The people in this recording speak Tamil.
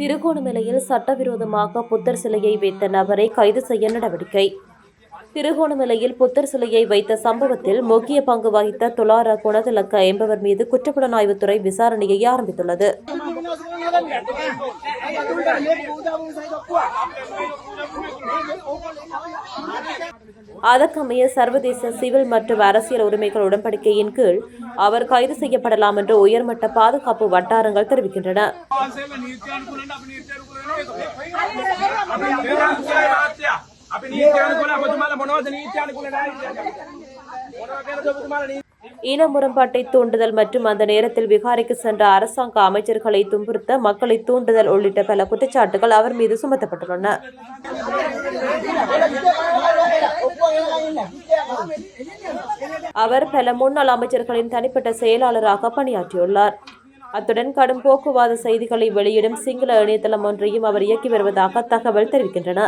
திருகோணமலையில் சட்டவிரோதமாக புத்தர் சிலையை வைத்த நபரை கைது செய்ய நடவடிக்கை திருகோணமலையில் புத்தர் சிலையை வைத்த சம்பவத்தில் முக்கிய பங்கு வகித்த துலார குணதிலக்க என்பவர் மீது குற்றப்புலனாய்வுத்துறை விசாரணையை ஆரம்பித்துள்ளது அதற்கமைய சர்வதேச சிவில் மற்றும் அரசியல் உரிமைகள் உடன்படிக்கையின் கீழ் அவர் கைது செய்யப்படலாம் என்று உயர்மட்ட பாதுகாப்பு வட்டாரங்கள் தெரிவிக்கின்றன. இன முரண்பாட்டை தூண்டுதல் மற்றும் அந்த நேரத்தில் விகாரிக்கு சென்ற அரசாங்க அமைச்சர்களை துன்புறுத்த மக்களை தூண்டுதல் உள்ளிட்ட பல குற்றச்சாட்டுகள் அவர் மீது சுமத்தப்பட்டுள்ளன. அவர் பல முன்னாள் அமைச்சர்களின் தனிப்பட்ட செயலாளராக பணியாற்றியுள்ளார். அத்துடன் கடும் போக்குவாத செய்திகளை வெளியிடும் சிங்கள இணையதளம் ஒன்றையும் அவர் இயக்கி வருவதாக தகவல் தெரிவிக்கின்றன.